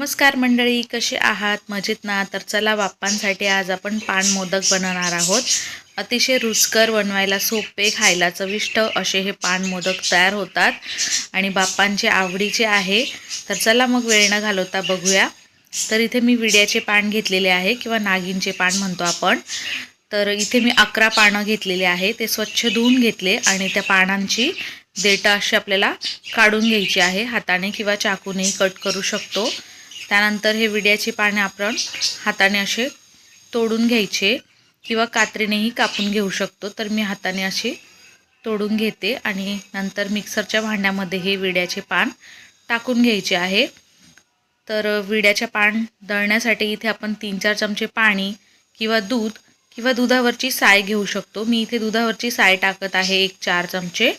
नमस्कार मंडळी कसे आहात? मजेत ना? तर चला बाप्पांसाठी आज आपण पान मोदक बनवणार आहोत. अतिशय रुचकर बनवायला सोपे खायला चविष्ट असे हे पान मोदक तयार होतात. आणि बाप्पांचे आवडीचे आहे तर चला मग वेळ न घालवता बघूया. तर इथे मी विड्याचे पान घेतलेले आहे किंवा नागिनचे पान म्हणतो आपण. तर इथे मी अकरा पानं घेतलेली आहे ते स्वच्छ धुवून घेतले आणि त्या पानांची देटा अशी आपल्याला काढून घ्यायची आहे. हाताने किंवा चाकूनेही कट करू शकतो. त्यानंतर हे विड्याची पाने आपण हाताने असे तोडून घ्यायचे किंवा कात्रीनेही कापून घेऊ शकतो तर मी हाताने असे तोडून घेते आणि नंतर मिक्सरच्या भांड्यामध्ये हे विड्याचे पान टाकून घ्यायचे आहे. तर विड्याच्या पान दळण्यासाठी इथे आपण तीन चार चमचे पाणी किंवा दूध किंवा दुधावरची साय घेऊ शकतो. मी इथे दुधावरची साय टाकत आहे एक चार चमचे.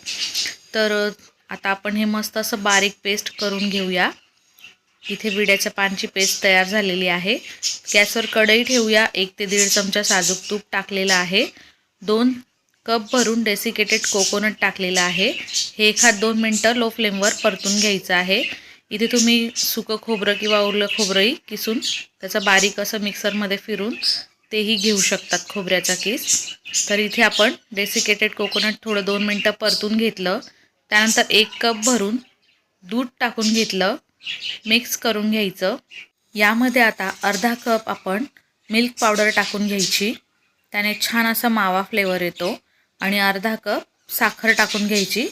तर आता आपण हे मस्त असं बारीक पेस्ट करून घेऊया. इथे विड्याच्या पानची पेस्ट तयार झालेली आहे. गॅसवर कढई ठेवूया. एक ते दीड चमचा साजूक तूप टाकलेलं आहे. दोन कप भरून डेसिकेटेड कोकोनट टाकलेलं आहे. हे एखाद दोन मिनटं लो फ्लेमवर परतून घ्यायचं आहे. इथे तुम्ही सुकं खोबरं किंवा ओरलं खोबरंही किसून त्याचं बारीक असं मिक्सरमध्ये फिरून तेही घेऊ शकतात खोबऱ्याचा किस. तर इथे आपण डेसिकेटेड कोकोनट थोडं दोन मिनटं परतून घेतलं. त्यानंतर एक कप भरून दूध टाकून घेतलं. मिक्स करून घ्यायचं. यामध्ये आता अर्धा कप आपण मिल्क पावडर टाकून घ्यायची. त्याने छान असा मावा फ्लेवर येतो आणि अर्धा कप साखर टाकून घ्यायची.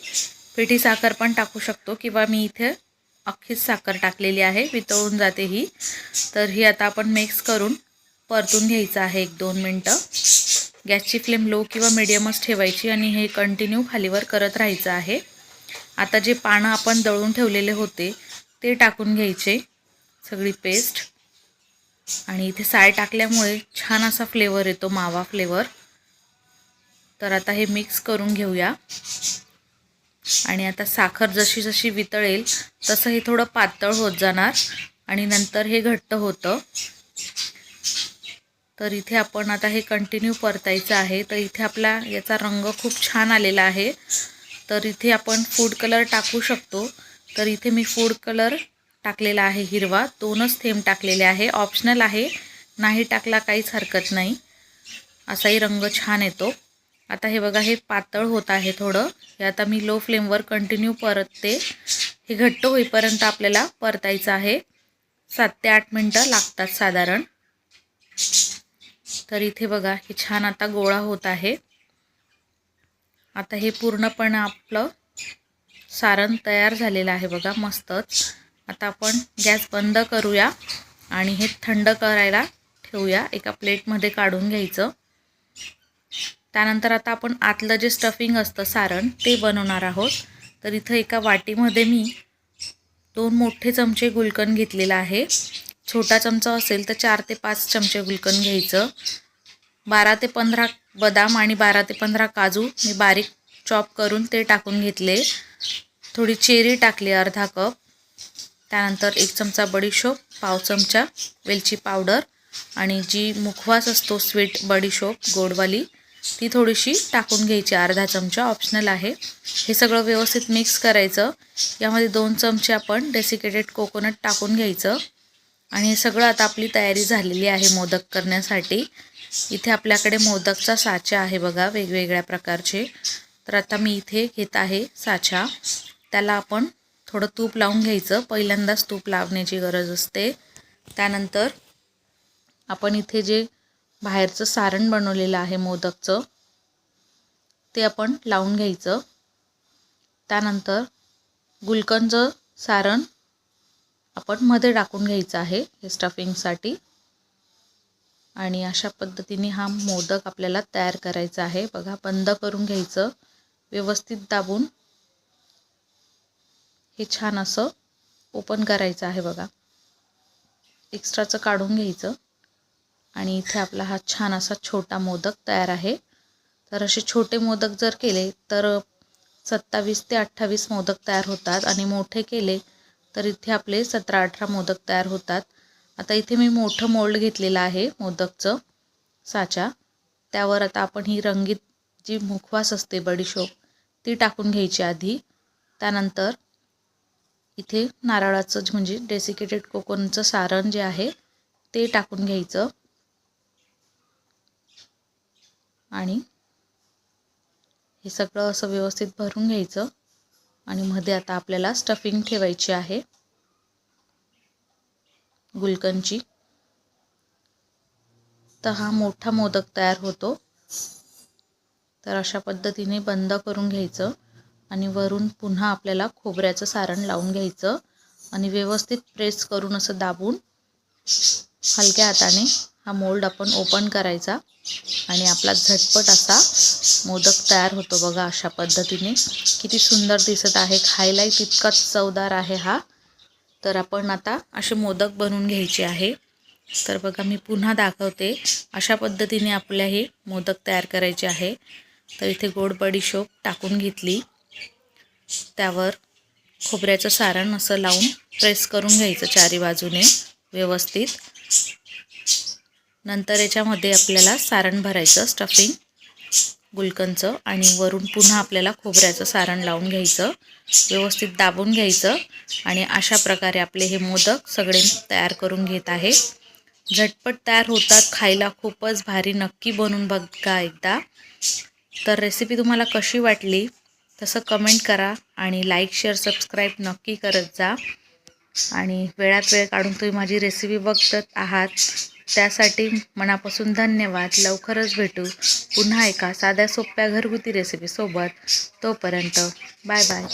पिठी साखर पण टाकू शकतो किंवा मी इथे अख्खीच साखर टाकलेली आहे वितळून जाते ही. तर ही आता आपण मिक्स करून परतून घ्यायचं आहे एक दोन मिनटं. गॅसची फ्लेम लो किंवा मिडियमच ठेवायची आणि हे कंटिन्यू खालीवर करत राहायचं आहे. आता जे पानं आपण दळून ठेवलेले होते ते टाकून घ्यायचे सगळी पेस्ट आणि इथे साय टाकल्यामुळे छान असा फ्लेवर येतो मावा फ्लेवर तर आता हे मिक्स करून घेऊया. आणि आता साखर जशी जशी वितळेल तसं हे थोडं पातळ होत जाणार. आणि नंतर हे घट्ट होतं. तर इथे आपण आता हे कंटिन्यू परतायचं आहे. तर इथे आपला याचा रंग खूप छान आलेला आहे. तर इथे आपण फूड कलर टाकू शकतो. तर इथे मी फूड कलर टाकलेला आहे हिरवा. दोनच थेंब टाकलेले आहे. ऑप्शनल आहे. नाही टाकला काहीच हरकत नाही. असाही रंग छान येतो. आता हे बघा हे पातळ होत आहे थोडं. हे आता मी लो फ्लेमवर कंटिन्यू परतते. हे घट्ट होईपर्यंत आपल्याला परतायचं आहे. सात ते आठ मिनटं लागतात साधारण. तर इथे बघा हे छान आता गोळा होत आहे. आता हे पूर्णपणे आपलं सारण तयार झालेलं आहे बघा मस्तच. आता आपण गॅस बंद करूया आणि हे थंड करायला ठेवूया. एका प्लेटमध्ये काढून घ्यायचं. त्यानंतर आता आपण आतलं जे स्टफिंग असतं सारण ते बनवणार आहोत. तर इथं एका वाटीमध्ये मी दोन मोठे चमचे गुलकन घेतलेलं आहे. छोटा चमचा असेल तर चार ते पाच चमचे गुलकन घ्यायचं. बारा ते पंधरा बदाम आणि बारा ते पंधरा काजू मी बारीक चॉप करून ते टाकून घेतले. थोडी चेरी टाकली अर्धा कप. त्यानंतर एक चमचा बडीशोप पाव चमचा वेलची पावडर आणि जी मुखवास असतो स्वीट बडीशोप गोडवाली ती थोडीशी टाकून घ्यायची. अर्धा चमचा ऑप्शनल आहे. हे सगळं व्यवस्थित मिक्स करायचं. यामध्ये दोन चमचे आपण डेसिकेटेड कोकोनट टाकून घ्यायचं. आणि हे सगळं आता आपली तयारी झालेली आहे मोदक करण्यासाठी. इथे आपल्याकडे मोदकचा साचा आहे बघा वेगवेगळ्या प्रकारचे. तर आता मी इथे घेत आहे साचा. त्याला आपण थोडं तूप लावून घ्यायचं. पहिल्यांदाच तूप लावण्याची गरज असते. त्यानंतर आपण इथे जे बाहेरचं सारण बनवलेलं आहे मोदकचं ते आपण लावून घ्यायचं. त्यानंतर गुलकंदचं सारण आपण मध्ये टाकून घ्यायचं आहे हे स्टफिंगसाठी आणि अशा पद्धतीने हा मोदक आपल्याला तयार करायचा आहे. बघा बंद करून घ्यायचं. व्यवस्थित दाबून हे छान असं ओपन करायचं आहे बघा. एक्स्ट्राचं काढून घ्यायचं. आणि इथे आपला हा छान असा छोटा मोदक तयार आहे. तर असे छोटे मोदक जर केले तर सत्तावीस ते अठ्ठावीस मोदक तयार होतात. आणि मोठे केले तर इथे आपले सतरा अठरा मोदक तयार होतात. आता इथे मी मोठं मोल्ड घेतलेलं आहे मोदकचं साचा त्यावर आता आपण ही रंगीत जी मुखवास असते बडीशोप ती टाकून घ्यायची आधी. त्यानंतर इथे नारळाचं म्हणजे डेसिकेटेड कोकोनचं सारण जे आहे ते टाकून घ्यायचं. आणि हे सगळं असं व्यवस्थित भरून घ्यायचं. आणि मध्ये आता आपल्याला स्टफिंग ठेवायची आहे. गुलकनची तर हा मोठा मोदक तयार होतो. तर अशा पद्धतीने बंद करून घ्यायचं. आणि वरून पुन्हा आपल्याला खोबऱ्याचं सारण लावून घ्यायचं आणि व्यवस्थित प्रेस करून असं दाबून हलक्या हाताने हा मोल्ड आपण ओपन करायचा. आणि आपला झटपट असा मोदक तयार होतो बघा अशा पद्धतीने. किती सुंदर दिसत आहे. खायलाही तितकाच चवदार आहे हा. तर आपण आता असे मोदक बनवून घ्यायचे आहे. तर बघा मी पुन्हा दाखवते अशा पद्धतीने आपल्या हे मोदक तयार करायचे आहे. तर इथे गोड बडीशोप टाकून घेतली. त्यावर खोबऱ्याचं सारण असं लावून प्रेस करून घ्यायचं चारी बाजूने व्यवस्थित. नंतर याच्यामध्ये आपल्याला सारण भरायचं स्टफिंग गुलकनचं आणि वरून पुन्हा आपल्याला खोबऱ्याचं सारण लावून घ्यायचं. व्यवस्थित दाबून घ्यायचं आणि अशा प्रकारे आपले हे मोदक सगळे तयार करून घेत आहे. झटपट तयार होतात खायला खूपच भारी नक्की बनवून बघा एकदा. तर रेसिपी तुम्हाला कशी वाटली? तसं कमेंट करा आणि लाईक शेअर सबस्क्राईब नक्की करत जा. आणि वेळात वेळ काढून तुम्ही माझी रेसिपी बघत आहात. त्यासाठी मनापासून धन्यवाद. लवकरच भेटू. पुन्हा एका साध्या सोप्या घरगुती रेसिपीसोबत तोपर्यंत बाय बाय